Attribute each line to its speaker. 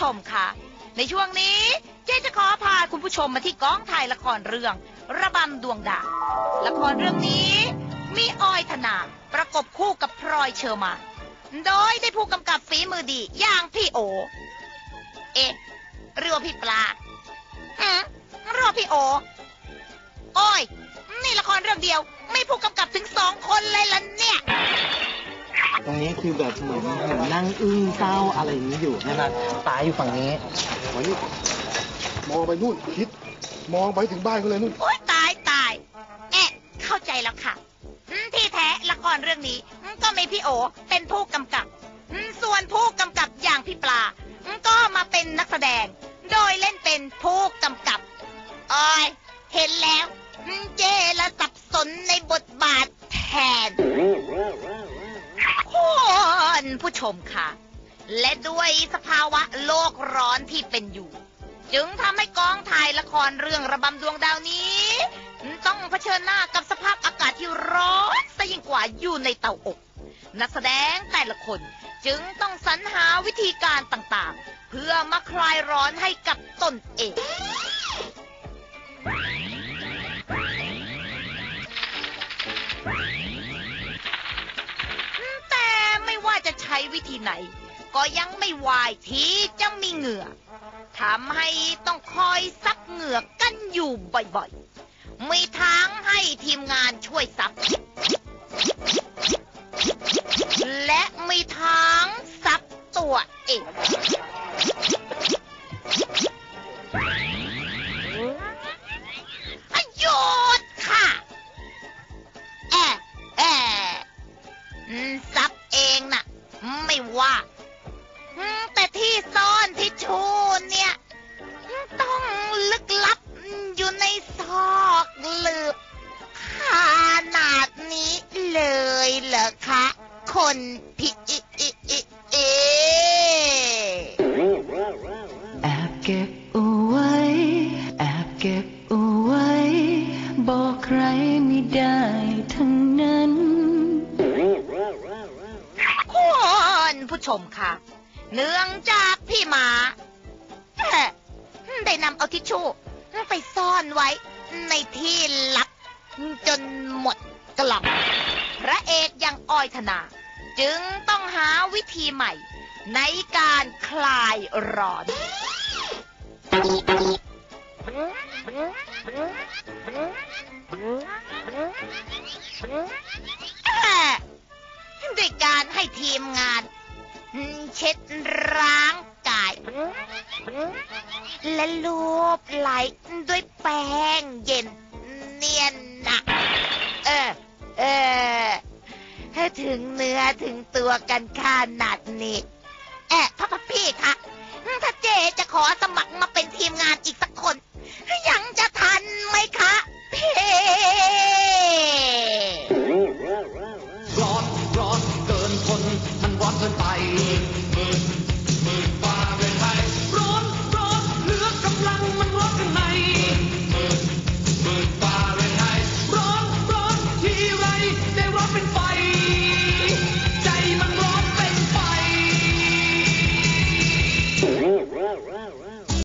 Speaker 1: ชมค่ะ ในช่วงนี้เจ๊จะขอพาคุณผู้ชมมาที่กองถ่ายละครเรื่อง ระบำดวงดาวละครเรื่องนี้ มีออยธนาประกบคู่กับพลอยเชอร์มานโดยได้ผู้กำกับฝีมือดีอย่างพี่โอ เอ๊ะเรือพี่ปลาหืมเรือพี่โอ โอ้ย นี่ละครเรื่องเดียว ไม่ผู้กำกับถึงสองคนเลยล่ะเนี่ย
Speaker 2: ตรงนี้คือแบบเหมือนเหมือนนั่งอึ้งเศร้าอะไรอย่างนี้อยู่ใช่ไหมตายอยู่ฝั่งนี้
Speaker 3: มานี่มองไปนู่นคิด มองไปถึงบ้านเขาเลยนู่น
Speaker 1: โอ้ยตายตายเอ๊ะเข้าใจแล้วค่ะอืมที่แท้ละครเรื่องนี้อืมก็มีพี่โอเป็นผู้กำกับอืมส่วนผู้กำกับอย่างพี่ปลาอืมก็มาเป็นนักแสดง โดยเล่นเป็นผู้กำกับโอ้ยเห็นแล้วอืมเจละสับสนในบทบาทแทน คุณผู้ชมค่ะ และด้วยสภาวะโลกร้อนที่เป็นอยู่ จึงทำให้กองถ่ายละครเรื่องระบำดวงดาวนี้ ต้องเผชิญหน้ากับสภาพอากาศที่ร้อนซะยิ่งกว่าอยู่ในเตาอบ นักแสดงแต่ละคนจึงต้องสรรหาวิธีการต่างๆ เพื่อมาคลายร้อนให้กับตนเอง ช้วิธีไหน ก็ยังไม่วายที่จะมีเหงื่อทำให้ต้องคอยซับเหงื่อกันอยู่บ่อยๆ มีทางให้ทีมงานช่วยซับ และมีทางซับตัวเองหยุดค่ะ แอะแอะซับ ว่าแต่ที่ซ่อนที่ชูเนี่ย ต้องลึกลับอยู่ในซอกหลืบขนาดนี้เลยเหรอคะ คนพี่อิอิอิเอ
Speaker 4: แอบเก็บเอาไว้แอบเก็บเอาไว้ บอกใครไม่ได้ทั้งนั้น
Speaker 1: คุณผู้ชมค่ะเนื่องจากพี่หมาได้นำเอาทิชชู่ไปซ่อนไว้ในที่ลับ จนหมดกล่องพระเอกย่างอ้อยธนา จึงต้องหาวิธีใหม่ ในการคลายร้อนด้วยการให้ทีมงาน เช็ดร่างกาย และลูบไหลด้วยแป้งเย็นเนียนนักเออ เออให้ถึงเนื้อถึงตัวกันขนาดนี้แอะพ่อพี่คะถ้าเจจะขอสมัครมาเป็นทีมงานอีกสักคน